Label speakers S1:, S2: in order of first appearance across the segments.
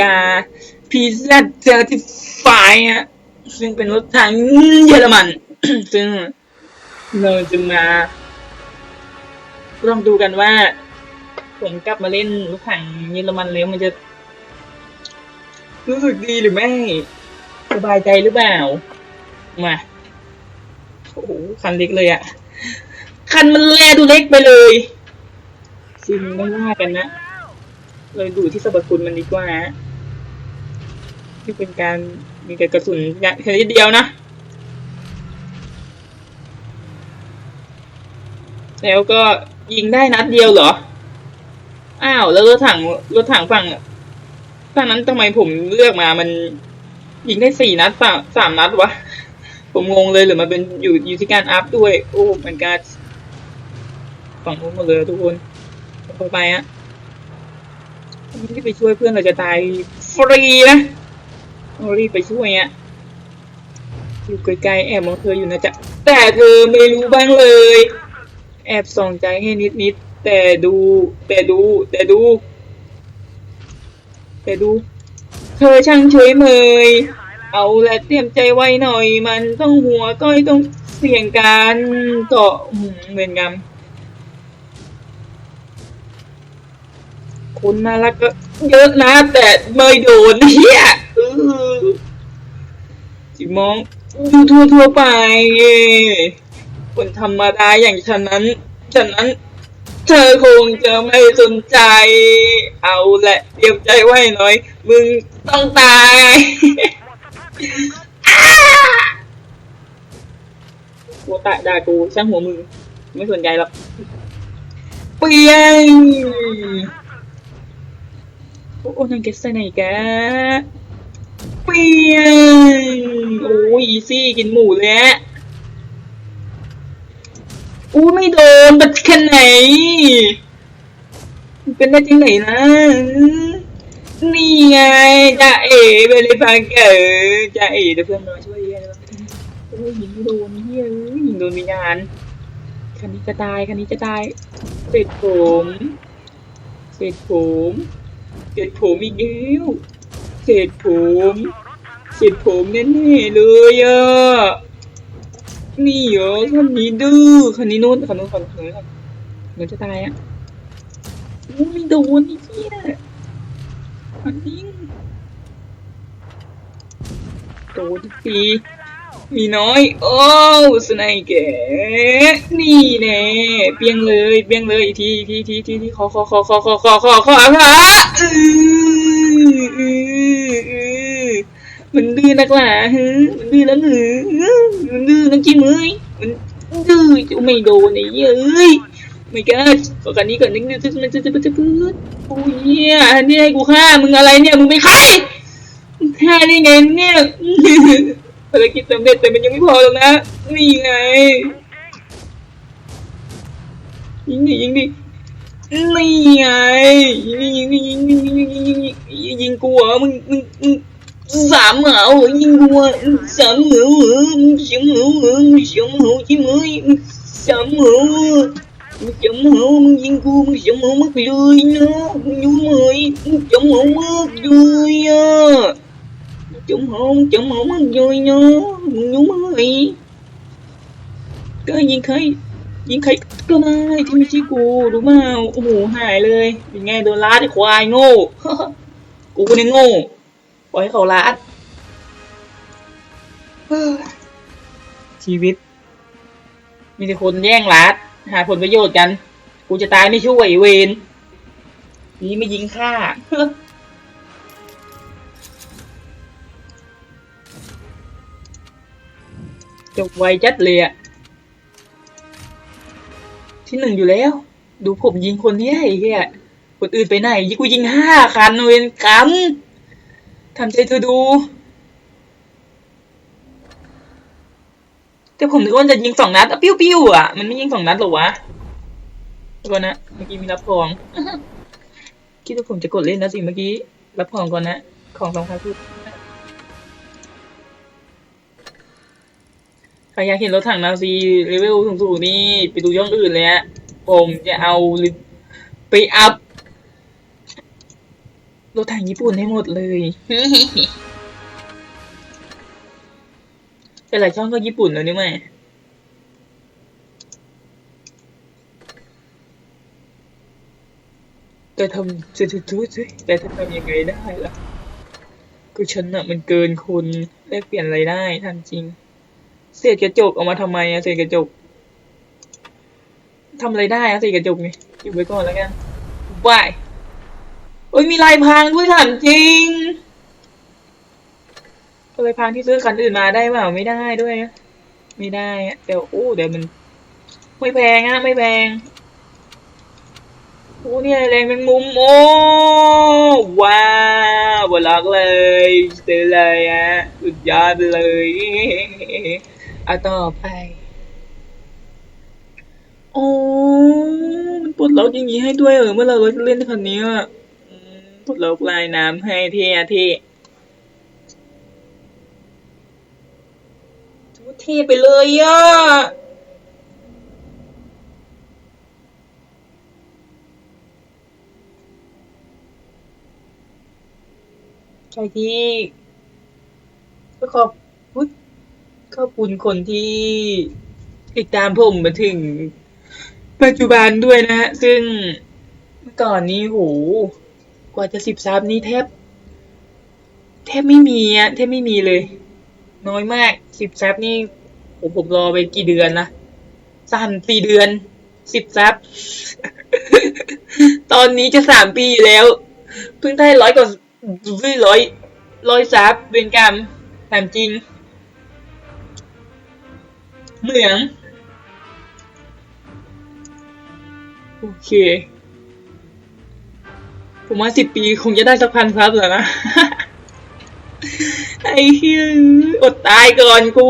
S1: กาพีซเจอที่ไฟฮะซึ่งเป็นรถถังเยอรมัน ซึ่งเราจะมาลองดูกันว่า ผมกลับมาเล่นรถถังเยอรมันแล้วมันจะ รู้สึกดีหรือไม่ สบายใจหรือเปล่า มาโอ้โหคันเล็กเลยอะคันมันแลดูเล็กไปเลยซึ่งไม่ว่ากันนะ เลยดูที่สรรพคุณมันดีกว่าฮะที่เป็นการมีแต่กระสุนอย่างแค่นิดเดียวนะ แล้วก็ยิงได้นัดเดียวเหรอ อ้าว แล้วรถถังรถถังฝั่งฝั่งนั้นทำไมผมเลือกมามันยิงได้สี่นัดสามสามนัดวะ ผมงงเลยหรือมันเป็นอยู่อยู่ที่การอัพด้วย โอ้มันการฝั่งนู้นหมดเลยทุกคน ต่อไปฮะ รีบไปช่วยเพื่อนเราจะตายฟรีนะเรารีบไปช่วยอะอยู่ไกลๆแอบมองเธออยู่นะจ๊ะแต่เธอไม่รู้บ้างเลย แอบส่องใจให้นิดๆแต่ดู แต่ดู แต่ดู แต่ดู เธอช่างเฉยเมย เอาและเตรียมใจไว้หน่อย มันต้องหัวก้อยต้องเสี่ยงการเกาะหืมเวรกรรม คนน่ารักก็เยอะนะ แต่ไม่โดนเฮียอื้อจิมองดูทั่วทั่วๆไป คนธรรมดาอย่างฉันนั้น ฉันนั้น เธอคงจะไม่สนใจ เอาแหละเตรียมใจไว้หน่อย มึงต้องตายกูตะด่ากูช่างหัวมึง ไม่สนใจหรอกเปียง โอ้นังเกสไหนแกเปียโอ้ยอีซี่กินหมูแล้วอู้ไม่โดนบัดแค่ไหน เป็นได้จริงไหนนะ นี่ไงจ่าเอ๋ไปเลยฟังเก๋จ่าเอ๋เดี๋ยวเพื่อนมาช่วยเยอะโอ้ยยิงไม่โดนเฮ้ยยิงโดนวิญญาณคันนี้จะตายคันนี้จะตายเสร็จผมเสร็จผม เสร็จผมอีกแล้วเสร็จผมเสร็จผมแน่ๆเลยอะนี่เหรอคันนี้ดื้อคันนี้นู้นคันนู้นคันนู้นคันนู้นคันนู้นจะตายอะโอ้ไม่โดนไอ้เหี้ยอันนี้โดนที มีน้อย โอ้สไนแกนี่แน่เปียงเลยเปียงเลยอีกทีอีกทีอีกทีอีกทีอีกทีขอขอขอขอขอขอขอขอขออืออืออือมันดื้อนักหนาฮึมันดื้อแล้วหรือมันดื้อนักจิ้มเอ้ยมันดื้อจะไม่โดนไอ้เหี้ยเอ้ยไม่กล้าขอกันนี้ก่อนนึงจะมันจะจะจะพื้นโอ้ยเนี่ยนี่ให้กูฆ่ามึงอะไรเนี่ยมึงเป็นใครฆ่าได้ไงเนี่ย ภารกิจสำเร็จแต่มันยังไม่พอหรอกนะนี่ไงยิงดิยิงดินี่ไงยิงดิยิงดิยิงดิยิงดิยิงดิยิงดิยิงกูเหรอมึงมึงมึงสามเหรอยิงกูอะสามเหรอมึงสามเหรอมึงสามเหรอใช่ไหมมึงสามเหรอมึงจำหัวมึงยิงกูมึงจำหัวมึงเลยนะมึงอยู่ไหมมึงจำหัวมึงเลยอะจำหัวมึงจำหัวมึงเลยนะ มึงอยู่ไหมก็ยิงใครยิงใครก็ได้ที่ไม่ใช่กูรู้เปล่าโอ้โหหายเลยเป็นไงโดนลาดไอ้ควายโง่กูเนี่ยโง่ปล่อยให้เขาลาดชีวิต มีแต่คนแย่งลาดหาผลประโยชน์กัน กูจะตายไม่ช่วยเวนนี่ไม่ยิงฆ่า จบไวจัดเลยอะที่หนึ่งอยู่แล้ว ดูผมยิงคนนี้ไอ้เหี้ยคนอื่นไปไหนยิงกูยิงห้าคันเวนกรรมทำใจเธอดู แต่ผมนึกว่าจะยิงสองนัดอะปิ้วปิ้วอะ มันไม่ยิงสองนัดหรอวะเดี๋ยวก่อนนะ เมื่อกี้มีรับของ คิดว่าผมจะกดเล่นนะสิเมื่อกี้ รับของก่อนนะ ของสองพันพูดใครอยากเห็นรถถังนาซีเลเวลสูงๆนี่ไปดูย่องอื่นเลยฮะผมจะเอาไปอัพรถถังญี่ปุ่นให้หมดเลยแต่หลายช่องก็ญี่ปุ่นแล้วนี่ไหมแต่ทำจะทุดสิแต่จะทำยังไงได้ล่ะ ก็ฉันอะมันเกินคนแลกเปลี่ยนอะไรได้ทำจริง เศษกระจกเอามาทำไมอะเศษกระจกทำอะไรได้อะเศษกระจกนี่เก็บไว้ก่อนแล้วกันบายโอ้ยมีลายพรางด้วยถามจริงลายพรางที่ซื้อคันอื่นมาได้เปล่าไม่ได้ด้วยนะไม่ได้เดี๋ยวโอ้เดี๋ยวมันไม่แพงอะไม่แพงโอ้เนี่ยแรงแมงมุมโอ้ว้าวบลักเลยซื้อเลยอะสุดยอดเลย อาต่อไป โอ้มันปลดล็อกอย่างนี้ให้ด้วยเหรอเมื่อเราเล่นคันนี้อะอืมปลดล็อกลายน้ำให้เท่อะเท่ถือว่าเท่ไปเลยอะใครที่ก็ขอบพุท ขอบคุณคนที่ติดตามผมมาถึง ปัจจุบันด้วยนะฮะ ซึ่งเมื่อก่อนนี้โหกว่าจะสิบซับนี่แทบ แทบไม่มีอะแทบไม่มีเลย น้อยมากสิบซับนี่ผมผมรอไปกี่เดือนนะสามสี่เดือนสิบซับ ตอนนี้จะสามปีแล้ว เพิ่งได้ร้อยกว่าร้อยร้อยซับเวนกรรมถามจริง เหมือง โอเค ผมว่าสิบปีคงจะได้สักพันซับแล้วนะ ไอ้เหี้ยอดตายก่อนกู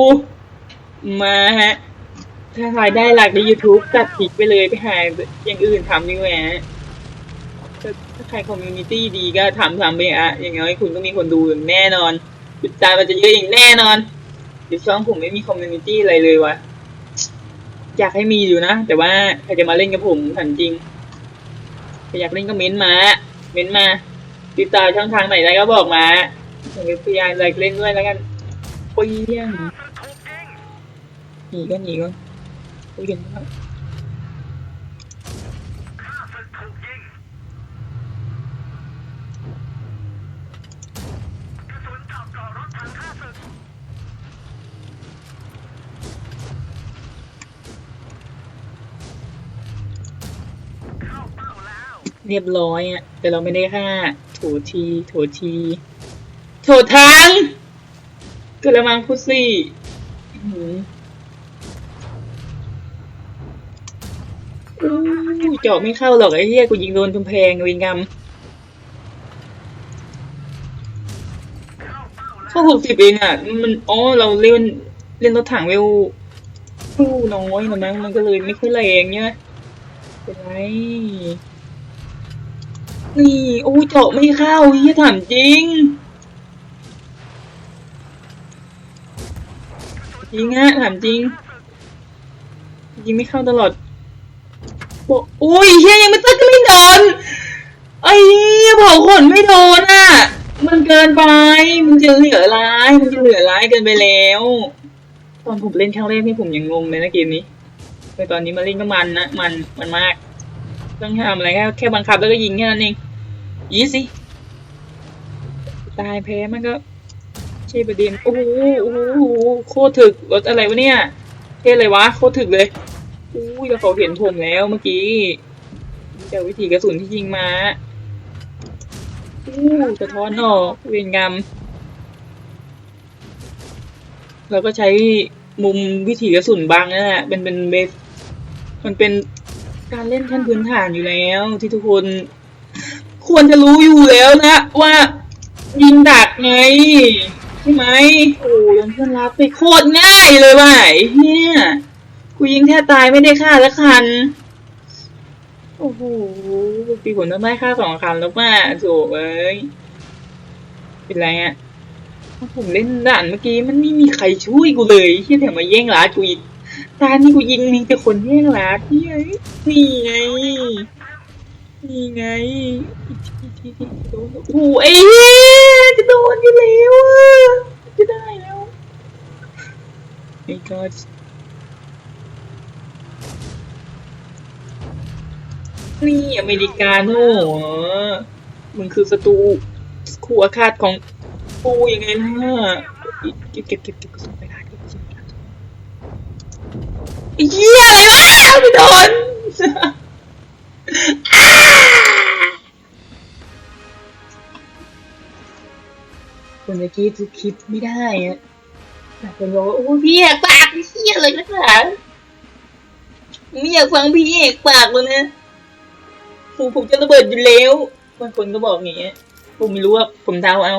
S1: มาฮะ ถ้ารายได้หลักใน YouTube ตัดผิดไปเลยไปหาอย่างอื่นทำดีกว่าถ้าถ้าใครคอมมูนิตี้ดีก็ทำทำไปอะอย่างน้อยคุณก็มีคนดูอย่างแน่นอนติดตามมันจะเยอะอย่างแน่นอน ดี๋ยวช่องผมไม่มีคอมมูนิตี้อะไรเลยวะอยากให้มีอยู่นะ แต่ว่าใครจะมาเล่นกับผมถามจริงใครอยากเล่นก็เม้นมา เม้นมา ติดต่อช่องทางไหนได้ก็บอกมาผมจะพยายามเล่นด้วยแล้วกันโอ้ยเยี่ยงหนีก็หนีก็โอ้ยเห็นแล้ว เรียบร้อยอะ แต่เราไม่ได้ฆ่าโถทีโถทีโถทางกระมังพุซี่อู้เจาะไม่เข้าหรอกไอ้เหี้ยกูยิงโดนกำแพงวิงกรรมเข้าหกสิบเองอะ มันอ๋อเราเล่นเล่นรถถังเวลผู้น้อยนะมั้งมันก็เลยไม่ค่อยแรงเนี่ยเป็นไร นี่โอ้ยเจาะไม่เข้าเฮียถามจริง จริงฮะถามจริง ยิงไม่เข้าตลอดบอกอุ้ยเฮียยังไม่ตึ้งไม่โดนไอ้เหี้ยเผาขนไม่โดนอะ มันเกินไป มันจะเหลือร้าย มันจะเหลือร้ายเกินไปแล้ว ตอนผมเล่นครั้งแรกนี่ผมยังงงเลยนะเกมนี้แต่ตอนนี้มาเล่นก็มันนะ มัน มันมาก ต้องทำอะไรแค่แค่บังคับแล้วก็ยิงแค่นั้นเองยี่สิ ตายแพ้มันก็ใช่ประเด็นโอ้โหโอ้โหโคตรถึกรถอะไรวะเนี่ยเท่เลยวะโคตรถึกเลยอุ้ยแล้วเขาเห็นผมแล้วเมื่อกี้จากวิธีกระสุนที่ยิงมาอู้สะท้อนออกเวรกรรมเราก็ใช้มุมวิถีกระสุนบางนั่นแหละเป็นเป็นเบสมันเป็น การเล่นขั้นพื้นฐานอยู่แล้ว ที่ทุกคน ควรจะรู้อยู่แล้วนะ ว่ายิงดักไงใช่ไหมโอ้ยเพื่อนรับไปโคตรง่ายเลยว่ะเฮียกูยิงแค่ตายไม่ได้ฆ่าละคัน โอ้โหปีผลต้องได้ฆ่าสองคันแล้วป่ะโถเอ้ยเป็นไรอะผมเล่นด่านเมื่อกี้มันไม่มีใครช่วยกูเลยที่แถมมาแย่งร้านกูอีก ตานี่กูยิงมีแต่คนแย่งร้านนี่ไงนี่ไง นี่ไงโดนโอ้โหไอ้จะโดนอยู่แล้วจะได้แล้วไอ้ก็นี่อเมริกาโน่มึงคือศัตรูคู่อาฆาตของกูยังไงล่ะเก็บเก็บเก็บเก็บไป เหี้ยอะไรวะไม่โดนคนเมื่อกี้คือคิดไม่ได้อะแต่คนบอกว่าโอ้พี่เอกปากพี่เสียเลยนะคะไม่อยากฟังพี่เอกปากเลยนะหูผมจะระเบิดอยู่แล้วบางคนก็บอกอย่างเงี้ยผมไม่รู้ว่าผมเดาเอา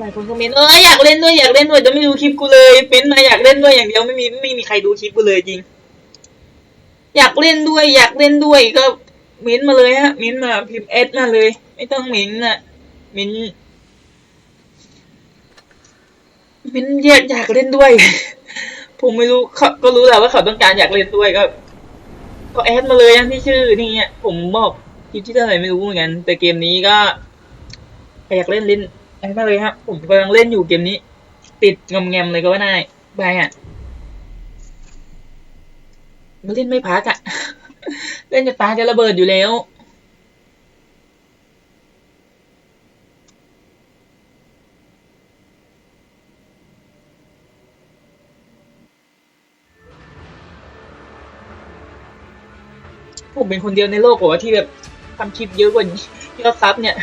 S1: หลายคนคอมเมนต์เอออยากเล่นด้วยอยากเล่นด้วยแต่ไม่ดูคลิปกูเลยเป็นมาอยากเล่นด้วยอย่างเดียวไม่มีไม่มีใครดูคลิปกูเลยจริง อยากเล่นด้วย อยากเล่นด้วยก็เม้นต์มาเลยฮะเม้นต์มาพิมพ์เอสมาเลย ไม่ต้องเม้นต์น่ะเม้นต์เม้นอยากอยากเล่นด้วย ผมไม่รู้เขาก็รู้แหละว่าเขาต้องการอยากเล่นด้วยก็ก็แอดมาเลยนะที่ชื่อนี่อะผมบอกคลิปที่เท่าไหร่ไม่รู้เหมือนกันแต่เกมนี้ก็อยากเล่นเล่น แอดมาเลยครับผมกำลังเล่นอยู่เกมนี้ ติดงอมแงมเลยก็ว่าได้บายอะมันเล่นไม่พักอะเล่นจะตาจะระเบิดอยู่แล้วผมเป็นคนเดียวในโลกเหรอที่แบบทำคลิปเยอะกว่านี้ยอดซับเนี่ย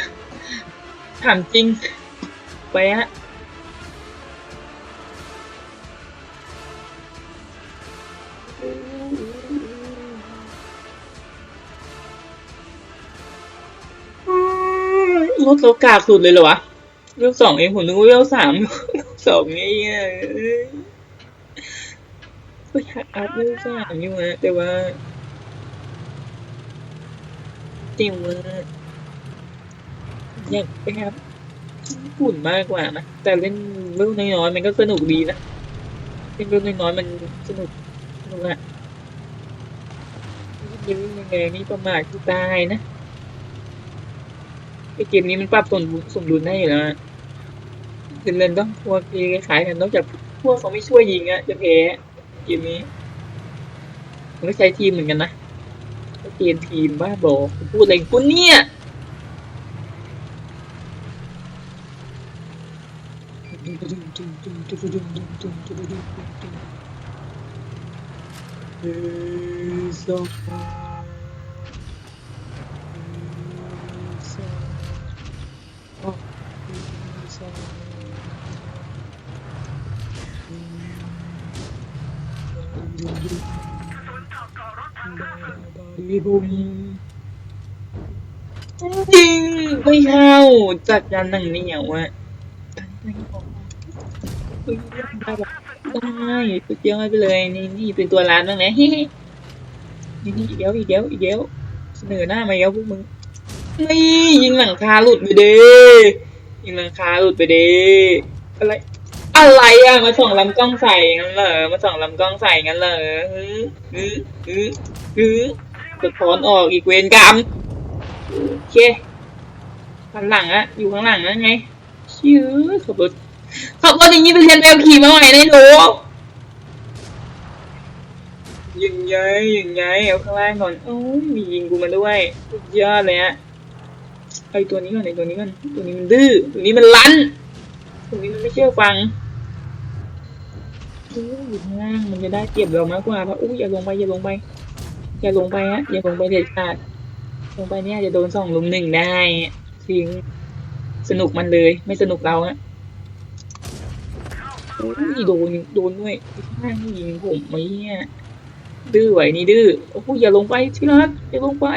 S1: ถามจริง ไปฮะรถเรากากสุดเลยเหรอวะเวลสองเองผมนึกว่าเวลสามสองไงอะเอ้ยก็อยากอัพเวลสามอยู่นะแต่ว่าจริงว่าอยากไปครับ ญี่ปุ่นมากกว่านะ แต่เล่นเวลน้อยๆมันก็สนุกดีนะเล่นเวลน้อยๆมันสนุกสนุกอะเล่นยังไงนี่ประมาทคือตายนะไอเกมนี้มันปรับสมดุลสมดุลได้อยู่แล้วคือเล่นต้องพวกที่คล้ายกันนอกจากพวกเขาไม่ช่วยยิงอะจะแพ้เกมนี้มันก็ใช้ทีมเหมือนกันนะเกมทีมบ้าบอพูดอะไรของคุณเนี่ย เออสองสองบุมจริงไม่เข้าจัดการหนังเหนียวอะ ได้สุดยอดไปเลยนี่นี่เป็นตัวร้านบ้างนะนี่นี่เดียวอีกเดียวอีกเดียวเสนอหน้ามาแล้วพวกมึงนี่ยิงหลังคาหลุดไปเด้ยิงหลังคาหลุดไปเด้อะไร อะไรอะมาส่องลำกล้องใส่งั้นเหรอมาส่องลำกล้องใส่งั้นเหรอฮึฮึฮึฮึสะท้อนออกอีกเวรกรรมโอเคข้างหลังอะอยู่ข้างหลังนั่นไงชื่อขับรถ ขับรถอย่างนี้ไปเรียนแบบขี่มาใหม่ได้หนูยิงไงยิงไงเอาข้างล่างก่อนโอ้ยมียิงกูมาด้วยสุดยอดเลยอะไอตัวนี้ก่อนไอตัวนี้ก่อนตัวนี้มันดื้อตัวนี้มันรั้นตรงนี้มันไม่เชื่อฟังอู้อยู่ข้างล่างมันจะได้เปรียบเรามากกว่าเพราะอู้อย่าลงไปอย่าลงไป อย่าลงไปฮะอย่าลงไปเด็ดขาดลงไปเนี่ยจะโดนสองลุมหนึ่งได้ทิ้งสนุกมันเลย ไม่สนุกเราฮะ อู้ยโดนโดนด้วยข้างล่างนี่ยิงผมไหมเนี่ยดื้อไหวนี่ดื้อโอ้โหอย่าลงไปที่รักอย่าลงไป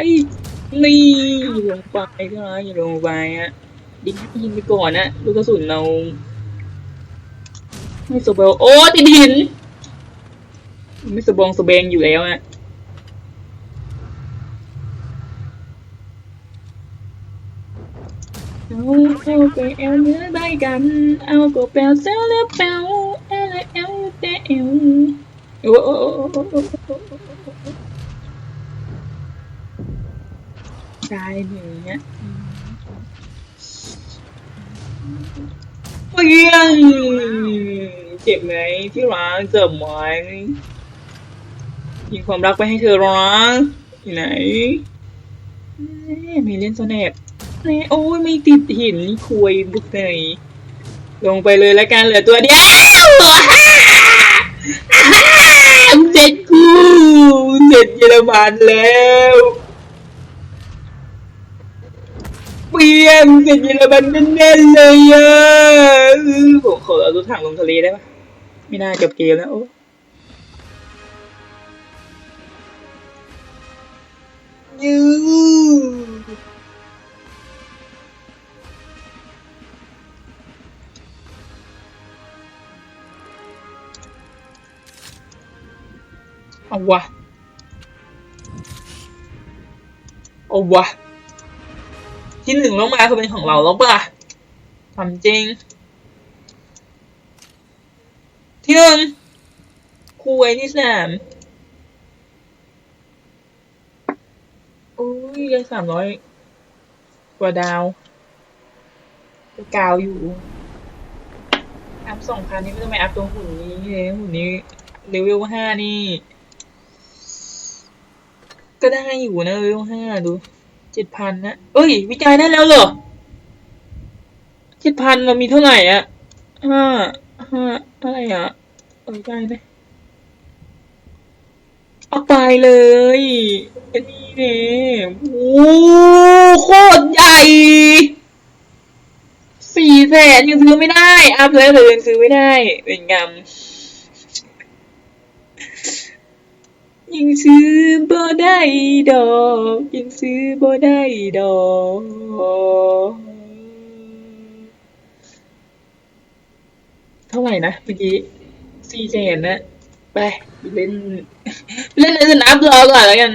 S1: นี่อย่าลงไปที่รักอย่าลงไปฮะดิยิงไปก่อนนะลูกกระสุนเราไม่สบองโอ้ติดหิน ไม่สบองสเบงอยู่แล้วอะ เอาเอาไปเอลเนื้อได้กัน เอาก็แปลเซลแล้วแปลเอลเอลแต่เอลโอ้ตายหนึ่งเนี้ยเปี้ยงเจ็บไหมที่รักเจ็บไหมยิงความรักไปให้เธอรักองไหนเอ๊ะมีเล่นโซเน็ต โอ้ยไม่ติดหินคุยบุกไหนลงไปเลยแล้วกันเหลือตัวเดียวเจ็ดกูเสร็จเยอรมันแล้วเปียงเสร็จเยอรมันแน่ๆเลยอะผมขอเอารถถังลงทะเลได้ปะไม่น่าจบเกมแล้วโอ้ยู เอาวะ เอาวะ ที่หนึ่งต้องมาคือเป็นของเราแล้วป่ะทำจริง ที่หนึ่งคู่ไว้ที่สามโอ้ยยังสามร้อยกว่าดาวก็กาวอยู่อัพสองพันนี่ไม่ต้องไปอัพตัวหุ่นนี้เลยหุ่นนี้เลเวลห้านี่ ก็ได้อยู่นะเลเวลห้าดูเจ็ดพันนะ เอ้ย วิจัยได้แล้วเหรอเจ็ดพันเรามีเท่าไหร่อะห้าห้าเท่าไหร่อะเออได้ไหมเอาไปเลยอันนี้เนี่ยโอ้โคตรใหญ่สี่แสนยังซื้อไม่ได้อัพแล้วแต่ยังซื้อไม่ได้เป็นกรรม ยังซื้อบ่ได้ดอกยังซื้อบ่ได้ดอกเท่าไหร่นะเมื่อกี้สี่แสนนะไปเล่น เล่นอื่นอัพรอก่อนแล้วกัน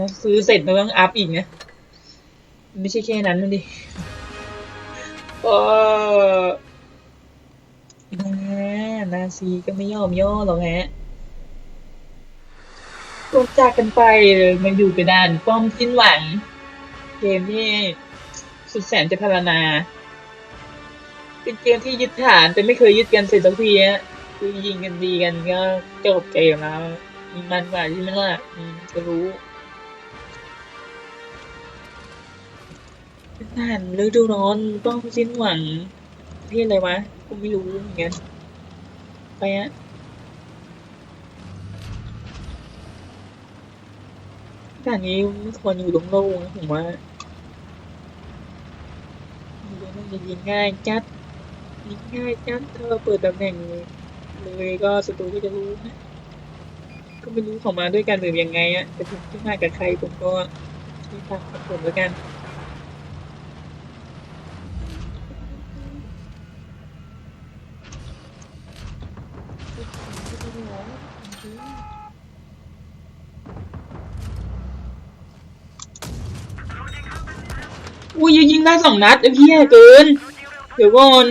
S1: นะซื้อเสร็จเราต้องอัพอีกนะ ไม่ใช่แค่นั้นมันดิเออ นาซีก็ไม่ยอมย่อหรอกฮะตกจากกันไปเลยมาอยู่กระดานป้อมสิ้นหวัง เกมที่สุดแสนจะพารณา เป็นเกมที่ยึดฐานแต่ไม่เคยยึดกันเสร็จสักทีฮะคือยิงกันดีกันก็จบเกมแล้วมีมันกว่าใช่ไหมล่ะอืมก็รู้ผ่านฤดูร้อนต้องสิ้นหวังประเทศอะไรวะกูไม่รู้เหมือนกัน ไปอะด่านนี้ไม่ควรอยู่โล่งนะผมว่าดูแล้วมันจะยิงง่ายจัดยิงง่ายจัดถ้าเราเปิดตำแหน่งเลยก็ศัตรูก็จะรู้นะก็ไม่รู้เขามาด้วยกันหรือยังไงอะแต่ผมที่มากับใครผมก็ที่ทางกับผมแล้วกัน อุ้ยยิงได้สองนัดไอ้พี่เกิน เดี๋ยวก่อน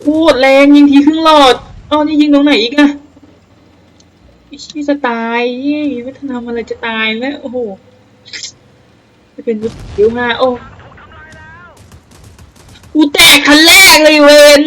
S1: โคตรแรงยิงทีครึ่งหลอดอ้านี่ยิงตรงไหนอีกอะไอชี้จะตายย้ยไม่ทันทำอะไรจะตายแล้วโอ้โหจะเป็นเดี๋ยวมาโอ้กูแตกคันแรกเลยเวน